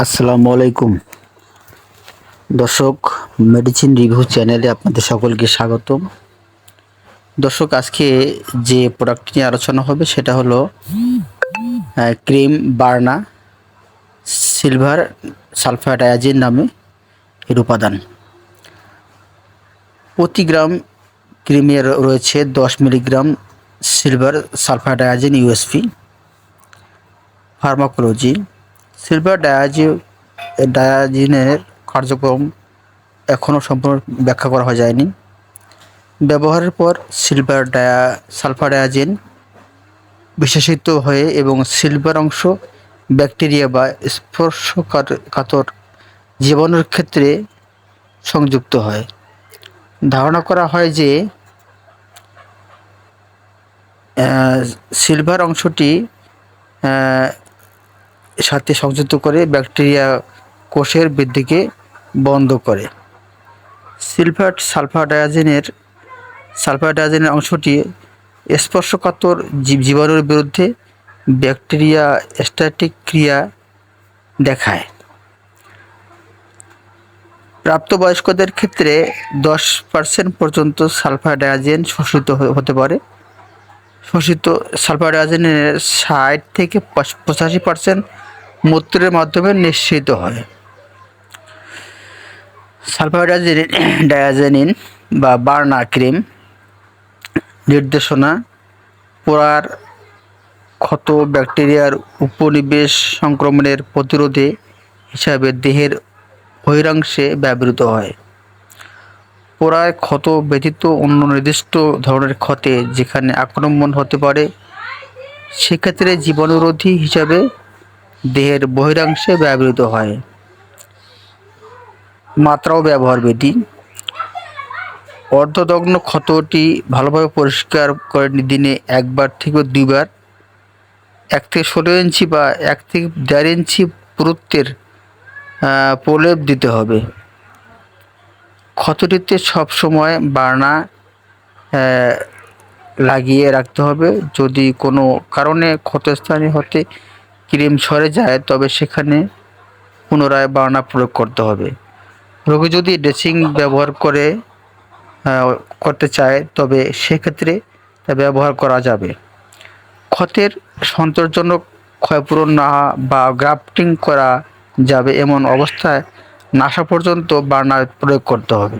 আসসালামু আলাইকুম। দর্শক মেডিসিন রিভিউ চ্যানেলে আপনাদের সকলকে স্বাগতম। দর্শক, আজকে যে প্রোডাক্ট নিয়ে আলোচনা হবে সেটা হলো cream Burna silver sulphur diazine নামে এর উপাদান। প্রতি গ্রাম ক্রিমে রয়েছে দশ milligram silver sulphadiazine USP pharmacology silver ডায়াজি ডায়াজিনের কার্যক্রম এখনও সম্পূর্ণ ব্যাখ্যা করা হয় যায়নি। ব্যবহারের পর সিলভার ডায়া সালফার ডায়াজিন বিশেষিত হয়ে এবং সিলভার অংশ ব্যাকটেরিয়া বা স্পর্শকাতর জীবাণুর ক্ষেত্রে সংযুক্ত হয়। ধারণা করা হয় যে সিলভার অংশটি সাথে সংযুক্ত করে ব্যাকটেরিয়া কোষের বৃদ্ধিকে বন্ধ করে। সিলভার সালফার ডায়াজিনের সালফার ডায়াজিনের অংশটি স্পর্শকাতর জীব, জীবাণুর বিরুদ্ধে ব্যাকটেরিয়া স্ট্যাটিক ক্রিয়া দেখায়। প্রাপ্তবয়স্কদের ক্ষেত্রে দশ পার্সেন্ট পর্যন্ত সালফার শোষিত হতে পারে। শোষিত সালফার ডায়াজিনের ষাট থেকে পঁচাশি পার্সেন্ট মূত্রের মাধ্যমে নিঃসৃত হয়। সালফার ডায়াজিন ডায়াজেনিন বা বার্না ক্রিম নির্দেশনা পোড়ার ক্ষত ব্যাকটেরিয়ার উপনিবেশ সংক্রমণের প্রতিরোধে হিসাবে দেহের বহিরাংশে ব্যবহৃত হয়। পোড়ায় ক্ষত ব্যতীত অন্য নির্দিষ্ট ধরনের ক্ষতে যেখানে আক্রমণ হতে পারে, সেক্ষেত্রে জীবাণুরোধী হিসাবে দেহের বহিরাংশে ব্যবহৃত হয়। মাত্রাও ব্যবহার বিধি। অর্ধদগ্ন ক্ষতটি ভালোভাবে পরিষ্কার করে দিনে একবার থেকে দুইবার। এক থেকে ষোলো ইঞ্চি বা এক থেকে দেড় ইঞ্চি পুরুত্বের প্রলেপ দিতে হবে। ক্ষতটিতে সবসময় বার্না লাগিয়ে রাখতে হবে। যদি কোনো কারণে ক্ষতস্থানে হতে ক্রিম সরে যায়, তবে সেখানে পুনরায় বার্না প্রয়োগ করতে হবে। রোগী যদি ড্রেসিং ব্যবহার করে করতে চায়, তবে সেক্ষেত্রে তা ব্যবহার করা যাবে। ক্ষতের সন্তোষজনক ক্ষয়পূরণ না বা গ্রাফটিং করা যাবে এমন অবস্থায় নাসা পর্যন্ত বার্নার প্রয়োগ করতে হবে।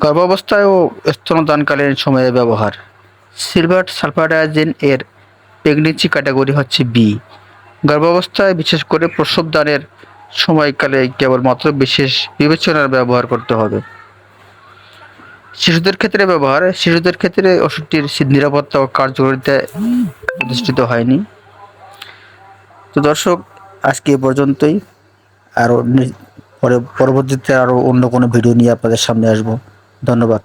গর্ভাবস্থায় ও স্তনদানকালীন সময়ে ব্যবহার। সিলভার সালফাডায়াজিন এর প্রেগনেন্সি ক্যাটাগরি হচ্ছে বি গর্ভাবস্থায় বিশেষ করে প্রসবদানের সময়কালে কেবলমাত্র বিশেষ বিবেচনার ব্যবহার করতে হবে। শিশুদের ক্ষেত্রে ব্যবহার, শিশুদের ক্ষেত্রে ওষুধটির নিরাপত্তা ও কার্যকারিতা প্রতিষ্ঠিত হয়নি। তো দর্শক, আজকে এ পর্যন্তই। আরও পরে পরবর্তীতে আরও অন্য কোনো ভিডিও নিয়ে আপনাদের সামনে আসব। ধন্যবাদ।